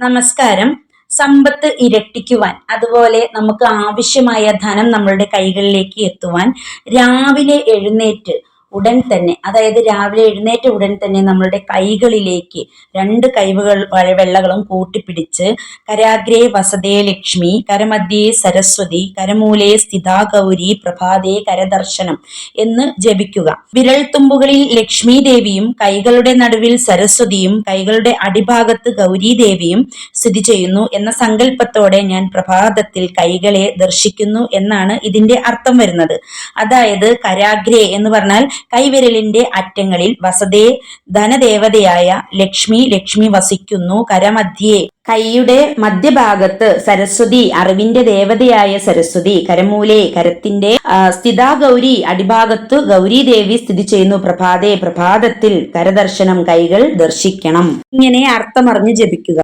നമസ്കാരം. സമ്പത്ത് ഇരട്ടിക്കുവാൻ അതുപോലെ നമുക്ക് ആവശ്യമായ ധനം നമ്മളുടെ കൈകളിലേക്ക് എത്തുവാൻ രാവിലെ എഴുന്നേറ്റ് ഉടൻ തന്നെ അതായത് രാവിലെ എഴുന്നേറ്റ ഉടൻ തന്നെ നമ്മളുടെ കൈകളിലേക്ക് രണ്ട് കൈവുകൾ വെള്ളകളും കൂട്ടിപ്പിടിച്ച് കരാഗ്രേ വസതേ ലക്ഷ്മി കരമധ്യേ സരസ്വതി കരമൂലേ സ്ഥിതാ ഗൗരി പ്രഭാതേ കരദർശനം എന്ന് ജപിക്കുക. വിരൽത്തുമ്പുകളിൽ ലക്ഷ്മി ദേവിയും കൈകളുടെ നടുവിൽ സരസ്വതിയും കൈകളുടെ അടിഭാഗത്ത് ഗൗരി ദേവിയും സ്ഥിതി ചെയ്യുന്നു എന്ന സങ്കല്പത്തോടെ ഞാൻ പ്രഭാതത്തിൽ കൈകളെ ദർശിക്കുന്നു എന്നാണ് ഇതിന്റെ അർത്ഥം വരുന്നത്. അതായത് കരാഗ്രേ എന്ന് പറഞ്ഞാൽ കൈവിരലിന്റെ അറ്റങ്ങളിൽ വസതേ ധനദേവതയായ ലക്ഷ്മി ലക്ഷ്മി വസിക്കുന്നു കരമധ്യേ. കൈയുടെ മധ്യഭാഗത്ത് സരസ്വതി അറിവിന്റെ ദേവതയായ സരസ്വതി കരമൂലെ കരത്തിന്റെ സ്ഥിതാ ഗൗരി അടിഭാഗത്ത് ഗൗരി ദേവി സ്ഥിതി ചെയ്യുന്നു. പ്രഭാതേ പ്രഭാതത്തിൽ കരദർശനം കൈകൾ ദർശിക്കണം. ഇങ്ങനെ അർത്ഥമറിഞ്ഞ് ജപിക്കുക.